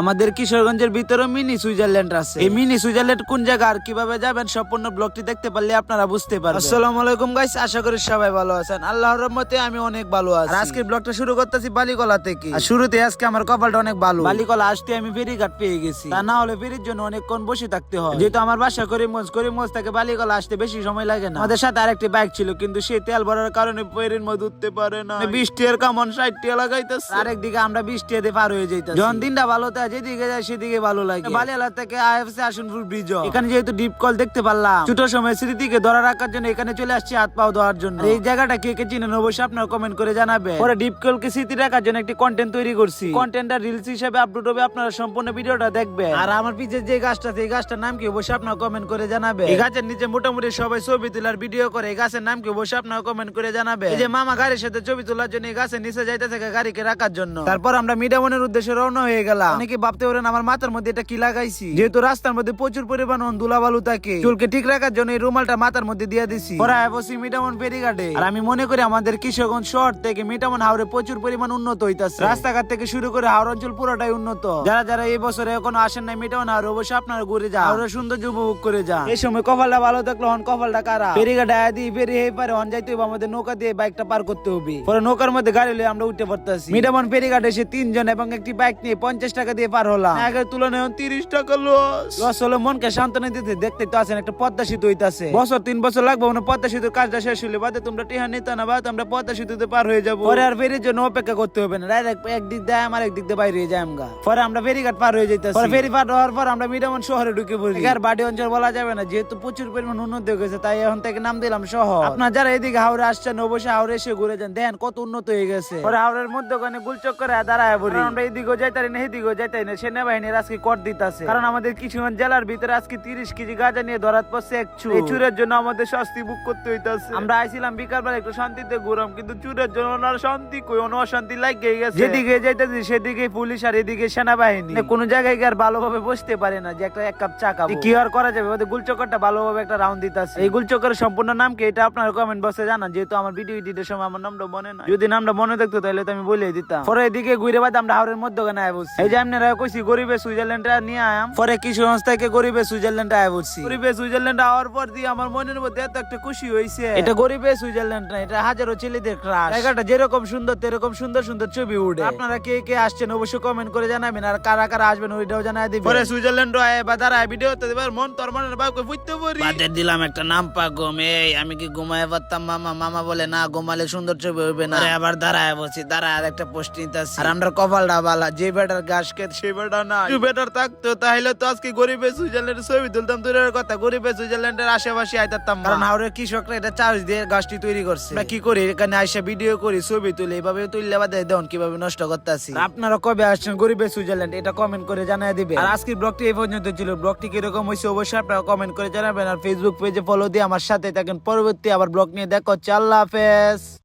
আমাদের কিশোরগঞ্জের ভিতরে মিনি সুইজারল্যান্ড আছে। এই মিনি সুইজারল্যান্ড কোন জায়গা আর কীভাবে যাবেন সম্পূর্ণ ব্লগটি দেখতে পারলে আপনারা বুঝতে পারবেন। আসসালামু আলাইকুম গাইস আশা করি সবাই ভালো আছেন। আল্লাহর রহমতে আমি অনেক ভালো আছি। আর আজকের ব্লগটা শুরু করতেছি বালিকলা থেকে। আর শুরুতে আজকে আমার কপালটা অনেক ভালো। বালিকলা আসতে আমি ফেরিঘাট পেয়ে গেছি। তা না হলে ফেরির জন্য অনেকক্ষণ বসে থাকতে হয়। যেহেতু আমার বাসা করিমগঞ্জ করিমগঞ্জ থেকে বালিকলা আসতে বেশি সময় লাগে না। আমাদের সাথে আরেকটি বাইক ছিল কিন্তু সে তেল ভরার কারণে ফেরির মধ্যে উঠতে পারে না বৃষ্টি এর কামন ষাট টিয়া লাগাইতেছে। আরেকদিকে আমরা বৃষ্টি এতে পার হয়ে যাইতাম যখন দিনটা ভালো থাকে যেদিকে যায় সেদিকে ভালো লাগে। বালিয়ালা থেকে আইএফসি আসনপুর ব্রিজ এখানে যেহেতু ডিপ কল দেখতে পারলাম। ছোট সময় স্মৃতিকে ধরে রাখার জন্য এখানে চলে আসছি হাত পাও দেওয়ার জন্য। এই জায়গাটা কে কে চিনেন অবশ্যই আপনার কমেন্ট করে জানাবে পরে ডিপ কল কে স্মৃতি রাখার জন্য একটি কন্টেন্ট তৈরি করছি। কন্টেন্টটা রিলস হিসেবে আপলোড হবে আপনারা সম্পূর্ণ ভিডিওটা দেখবেন। আর আমার পিছে যে গাছটা এই গাছটার নাম কি অবশ্যই আপনার কমেন্ট করে জানাবে এই গাছের নিচে মোটামুটি সবাই ছবি তোলার ভিডিও করে এই গাছের নাম কি অবশ্যই আপনার কমেন্ট করে জানাবে এই যে মামা গাড়ির সাথে ছবি তোলার জন্য এই গাছের নিচে যাইতেছে গাড়িকে রাখার জন্য। তারপর আমরা মিডামনের উদ্দেশ্যে রওনা হয়ে গেলাম। অনেকে ভাবতে পারেন আমার মাথার মধ্যে এটা কি লাগাইছি। যেহেতু রাস্তার মধ্যে প্রচুর পরিমাণ ধুলাবালু থাকে। চুলকে ঠিক রাখার জন্য এই রুমালটা মাথার মধ্যে দিয়ে দিছি। পরে বসি মিটামন ফেরিঘাটে। আর আমি মনে করি আমাদের কিশোরগঞ্জ শহর থেকে মিটামন হাওড়ে প্রচুর পরিমাণ উন্নত হইতাছে। রাস্তাঘাট থেকে শুরু করে হাওড় অঞ্চল পুরোটাই উন্নত। যারা যারা এই বছরে এখনও আসেন নাই মিটামন হাওড়ে অবশ্যই আপনারা ঘুরে যান। হাওড়ের সৌন্দর্য উপভোগ করে যান। এই সময় কপালটা ভালো থাকলে হন, কপালটা কারা ফেরিঘাটে আয়া দিই ফেরি হয়ে পারে হন, যাইতে হবে আমাদের নৌকা দিয়ে বাইকটা পার করতে হবে। পরে নৌকার মধ্যে গাড়ি লয়ে আমরা উঠতে পারতেছি। মিটামন ফেরিঘাটে এসে তিনজন এবং একটি বাইক নিয়ে পঞ্চাশ টাকা দিয়ে পার হলাম। আগের তুলনায় তিরিশ টাকা লস লস হলো মনকে সান্ত্বনা দিতে দেখতে তো আছেন একটা পদ্মা সেতু হইতাছে। বছর তিন বছর লাগবে মানে পদ্মা সেতুর কাজটা শেষ হলে বাদে তোমরা টিহা নিতে না বাদ আমরা পদ্মা সেতুতে পার হয়ে যাব। পরে আর ফেরির জন্য অপেক্ষা করতে হবে না। ডাইরেক্ট একদিক দেয় আমার একদিক দিয়ে বাইরে যাই আমগা। পরে আমরা ফেরিঘাট পার হয়ে যাইতেছি। পরে ফেরি পার হওয়ার পর আমরা মিডামন শহরে ঢুকে পড়ি। আর বাড়ি অঞ্চল বলা যাবে না যেহেতু প্রচুর পরিমাণ উন্নতি হয়ে গেছে তাই এখন থেকে নাম দিলাম শহর। আপনার যারা এদিকে হাওড়ে আসছেন অবশ্যই হাওড়ে এসে ঘুরে যান। দেখেন কত উন্নত হয়ে গেছে। পরে হাওড়ের মধ্যে ওখানে গুলচক করে দাঁড়ায় পড়ি। আমরা এদিকেও যাইতারি না এদিকেও যাইতারি না সেনাবাহিনীর আজকে কর দিতাছে। কারণ আমাদের কিশোরগঞ্জ জেলার ভিতরে আজকে তিরিশ কেজি গাঁজা নিয়ে ধরাত পড়ছে এক চুর। এই চুরের জন্য আমাদের শাস্তি বুক করতে হইতাছে। আমরা আইছিলাম বিকালবেলা একটু শান্তিতে ঘুরাম কিন্তু চুরের জন্য ওনার শান্তি কই? অন্য অশান্তি লাগে গেছে। যেদিকে যাইতেছি সেদিকে পুলিশ আর এদিকে সেনাবাহিনী। কোন জায়গায় গিয়ে আর ভালোভাবে বসতে পারে না যে একটা এক কাপ চা খাব? কি আর করা যাবে? ওদের গুলচক্করটা ভালোভাবে একটা রাউন্ড দিতেছে। এই গুলচক্করের সম্পূর্ণ নাম কি? এটা আপনারা কমেন্ট বক্সে জানান যেহেতু আমার ভিডিও এডিটের সময় আমার নামটা মনে না যদি নামটা মনে থাকতো তাহলে তো আমি বলে দিতাম। পরে এদিকে ঘুরে বাদ আমরা হাওড়ের মধ্যে আয় বসছি। এই যে আপনারা কইছি গরিবে সুইজারল্যান্ড নিয়ে আয়াম পরে কিশোরগঞ্জ থেকে গরিবে সুইজারল্যান্ড আয় বসছি গরিবে সুইজারল্যান্ড আওয়ার পর দিয়ে আমার মনের মধ্যে এত একটা খুশি হয়েছে এটা গরিবে সুইজারল্যান্ড না এটা হাজারো ছেলেদের ক্রাশ জায়গাটা যেরকম সুন্দর তেরকম সুন্দর সুন্দর ছবি উঠে আপনারা কে কে আসছেন অবশ্যই কমেন্ট করে জানাবেন আর কারা কারা আসবেন ওইটাও জানাই দিবেন। পরে সুইজারল্যান্ড আয় বা দাঁড়ায় ভিডিও তো দেবার মন তোর মনের ভাব কই বুঝতে পারি দিলাম একটা নাম পা ঘুম এই আমি কি ঘুমায় পারতাম? মামা মামা বলে না ঘুমালে সুন্দর ছবি হইবে না। আবার দাঁড়ায় বসি দাঁড়ায় আর একটা পোস্ট নিতেছি আর আমরা কপালটা বালা যে বেটার গাছ খেত সে বেটা না বেটার থাকতো তাহলে তো আজকে গরিবে সুইজারল্যান্ডের ছবি তুলতাম দূরের কথা গরিবে সুইজারল্যান্ডের আশেপাশে আইতাম কারণ হাওড়ের কৃষকরা এটা চার্জ দিয়ে গাছটি তৈরি করছে। আমরা কি করি? এখানে আইসা ভিডিও করি ছবি তুলি এভাবে তুললে বাদে দেন কীভাবে নষ্ট করতেছি? আপনারা কবে আসছেন গরিবে সুইজারল্যান্ড? এটা কমেন্ট করে জানাই দিবে। আর আজকের ব্লগটি এই পর্যন্ত ছিল। ব্লগটি কীরকম হয়েছে অবশ্যই আপনারা কমেন্ট করে জানাবেন। আর ফেসবুক পেজে ফলো দিয়ে আমার সাথে থাকেন। পরবর্তী আবার ব্লগ নিয়ে দেখা হচ্ছে। আল্লাহ হাফেজ।